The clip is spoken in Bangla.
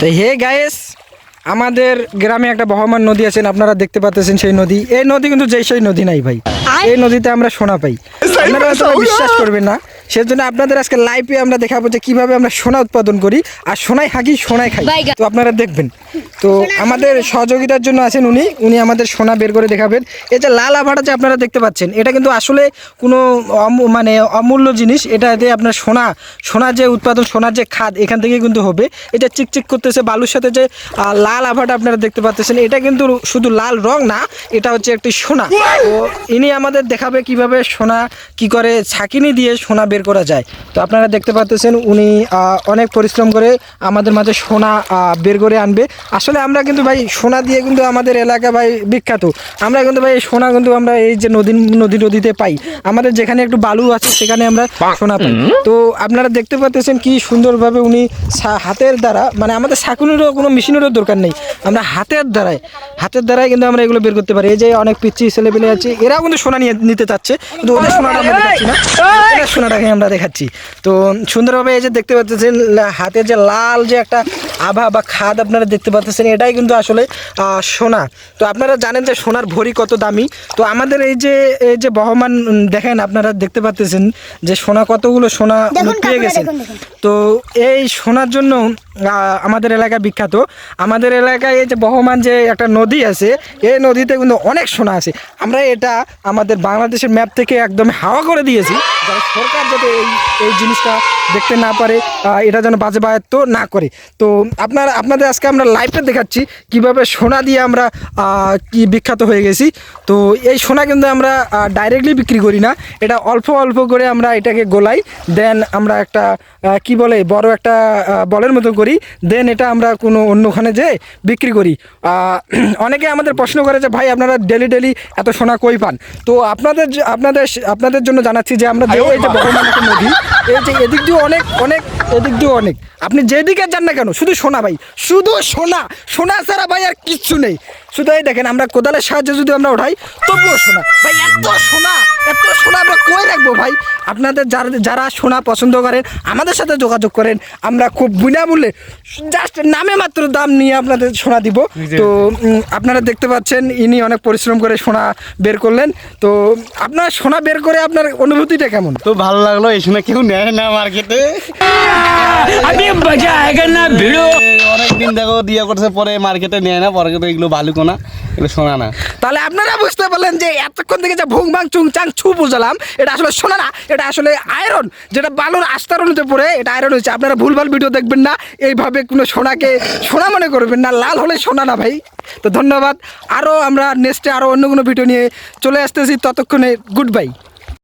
তো হে গায়েস আমাদের গ্রামে একটা বহমান নদী আছেন আপনারা দেখতে পাচ্ছেন সেই নদী। এই নদী কিন্তু যেই সেই নদী নাই ভাই। এই নদীতে আমরা সোনা পাই। আপনারা বিশ্বাস করবেন না। সেজন্য আপনাদের আজকে লাইভে আমরা দেখাবো যে কীভাবে আমরা সোনা উৎপাদন করি আর সোনাই হাঁকি সোনাই খাই। তো আপনারা দেখবেন। তো আমাদের সহযোগিতার জন্য আছেন উনি। উনি আমাদের সোনা বের করে দেখাবেন। এই যে লাল আভাটা যে আপনারা দেখতে পাচ্ছেন এটা কিন্তু আসলে কোনো মানে অমূল্য জিনিস। এটাতে আপনার সোনা সোনা যে উৎপাদন সোনার যে খাদ এখান থেকে কিন্তু হবে। এটা চিকচিক করতেছে বালুর সাথে যে লাল আভাটা আপনারা দেখতে পাচ্ছেন এটা কিন্তু শুধু লাল রং না এটা হচ্ছে একটি সোনা। তো ইনি আমাদের দেখাবে কীভাবে সোনা কি করে ছাকিনি দিয়ে সোনা বের করা যায়। তো আপনারা দেখতে পাচ্ছেন উনি অনেক পরিশ্রম করে আমাদের মাঝে সোনা বের করে আনবে। আসলে আমরা কিন্তু ভাই সোনা দিয়ে কিন্তু আমাদের এলাকা ভাই বিখ্যাত। আমরা কিন্তু ভাই সোনা কিন্তু আমরা এই যে নদী নদী নদীতে পাই। আমাদের যেখানে একটু বালু আছে সেখানে আমরা সোনা পাই। তো আপনারা দেখতে পাচ্ছেন কি সুন্দরভাবে উনি হাতের দ্বারা মানে আমাদের শাকুনেরও কোনো মেশিনেরও দরকার নেই। আমরা হাতের দ্বারাই হাতের দ্বারাই কিন্তু আমরা এগুলো বের করতে পারি। এই যে অনেক পিচ্ছি ছেলেপেলে আছে এরাও কিন্তু সোনা নিয়ে নিতে চাচ্ছে। কিন্তু ওদের সোনাটা আমরা না। এদের আমরা দেখাচ্ছি। তো সুন্দরভাবে এই যে দেখতে পাচ্ছেন হাতে যে লাল যে একটা আভা বা খাদ আপনারা দেখতে পাচ্ছেন এটাই কিন্তু আসলে সোনা। তো আপনারা জানেন যে সোনার ভরি কত দামি। তো আমাদের এই যে এই যে বহমান দেখেন আপনারা দেখতে পাচ্ছেন যে সোনা কতগুলো সোনা পেয়ে দেখুন। তো এই সোনার জন্য আমাদের এলাকা বিখ্যাত। আমাদের এলাকায় এই যে বহমান যে একটা নদী আছে এই নদীতে কিন্তু অনেক সোনা আছে। আমরা এটা আমাদের বাংলাদেশের ম্যাপ থেকে একদম হাওয়া করে দিয়েছি। যাতে সরকার যাতে এই এই জিনিসটা দেখতে না পারে এটা যেন বাজে বায়ত্ত না করে। তো আপনার আপনাদের আজকে আমরা লাইভে দেখাচ্ছি কীভাবে সোনা দিয়ে আমরা কি বিখ্যাত হয়ে গেছি। তো এই সোনা কিন্তু আমরা ডাইরেক্টলি বিক্রি করি না। এটা অল্প অল্প করে আমরা এটাকে গোলাই দেন আমরা একটা কি বলে বড় একটা বলের মতো করি দেন এটা আমরা কোনো অন্যখানে যে বিক্রি করি। অনেকে আমাদের প্রশ্ন করে যে ভাই আপনারা ডেলি ডেলি এত সোনা কই পান? তো আপনাদের আপনাদের আপনাদের জন্য জানাচ্ছি যে আমরা এই যে নদী এই যে এদিক দিয়ে অনেক অনেক এদিক দিয়ে অনেক। আপনি যেদিকে যান না কেন, শুধু সোনা ভাই। শুধু সোনা। সোনা ছাড়া ভাই আর কিচ্ছু নেই। শুধু এই দেখেন, আমরা কোদালের সাহায্যে যদি আমরা উঠাই তবুও সোনা। ভাই, এত সোনা! এত সোনা আমরা কই রাখব ভাই? আপনাদের যারা যারা সোনা পছন্দ করেন আমাদের সাথে যোগাযোগ করেন। আমরা খুব বিনামূল্যে জাস্ট নামে মাত্র দাম নিয়ে আপনাদের সোনা দিব। তো আপনারা দেখতে পাচ্ছেন ইনি অনেক পরিশ্রম করে সোনা বের করলেন। তো আপনার সোনা বের করে আপনার অনুভূতিটা কেমন? তো ভালো লাগল এই সোনা কেউ নেয় না মার্কেটে আমি বাজা না ভিড়ো অনেকদিন দেখো, দিয়া করছে, পরে মার্কেটে নেয় না, পরে কিন্তু এগুলো বালু কোনা এগুলো শোনা না। তাহলে আপনারা বুঝতে পারলেন যে এতক্ষণ থেকে যে ভুং ভাং চুং চাং ছু বুঝালাম, এটা আসলে শোনা না, এটা আসলে আয়রন যেটা বালুর আস্তরণতে পড়ে এটা আয়রন হয়েছে আপনারা ভুলভাল ভিডিও দেখবেন না, এইভাবে কোনো সোনাকে সোনা মনে করবেন না, লাল হলে সোনা না ভাই। তো ধন্যবাদ আরও আমরা নেক্সটে আরও অন্য কোনো ভিডিও নিয়ে চলে আসতেছি, ততক্ষণে গুড বাই